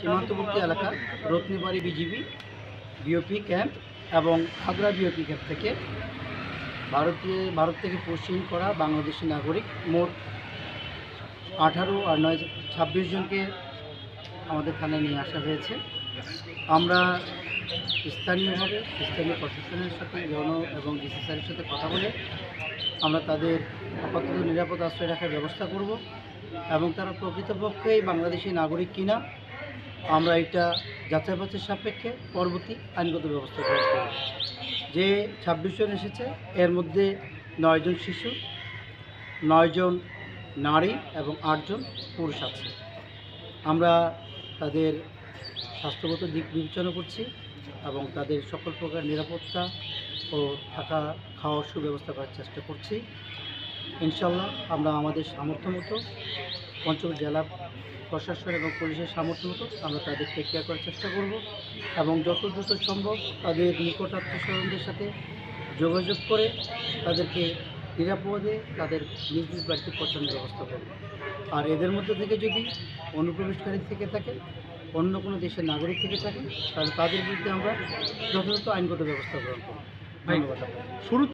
সীমান্তবর্তী এলাকা, রত্নীবাড়ি BGB BOP camp এবং খাগড়া বিওপি ক্যাম্প থেকে ভারতীয়, ভারত থেকে পশ্চিম করা বাংলাদেশি নাগরিক মোট আঠারো আর নয়, ছাব্বিশ জনকে আমাদের থানায় নিয়ে আসা হয়েছে। আমরা স্থানীয়ভাবে, স্থানীয় প্রশাসনের সাথে, জন এবং ডিসি সাথে কথা বলে আমরা তাদের আপাতত নিরাপদ আশ্রয় রাখার ব্যবস্থা করব এবং তারা প্রকৃতপক্ষেই বাংলাদেশি নাগরিক কিনা আমরা এটা যাচাই বাছাই সাপেক্ষে পরবর্তী আইনগত ব্যবস্থা গ্রহণ করব। যে ছাব্বিশ জন এসেছে, এর মধ্যে নয়জন শিশু নয়জন নারী এবং আটজন পুরুষ আছে। আমরা তাদের স্বাস্থ্যগত দিক বিবেচনা করছি এবং তাদের সকল প্রকার নিরাপত্তা ও থাকা খাওয়ার সুব্যবস্থা করার চেষ্টা করছি। ইনশাল্লাহ আমরা আমাদের সামর্থ্য মতো পঞ্চগড় জেলা প্রশাসন এবং পুলিশের সামর্থ্য মতো আমরা তাদের কেয়ার করার চেষ্টা করব এবং যত দ্রুত সম্ভব তাদের নিকট আত্মীয়স্বজনদের সাথে যোগাযোগ করে তাদেরকে নিরাপদে তাদের নিজ নিজ বাড়িতে পৌঁছানোর ব্যবস্থা করব আর এদের মধ্যে থেকে যদি অনুপ্রবেশকারী থেকে থাকে, অন্য কোনো দেশের নাগরিক থেকে থাকে, তাহলে তাদের বিরুদ্ধে আমরা যথাযথ আইনগত ব্যবস্থা গ্রহণ করব ধন্যবাদ। শুরু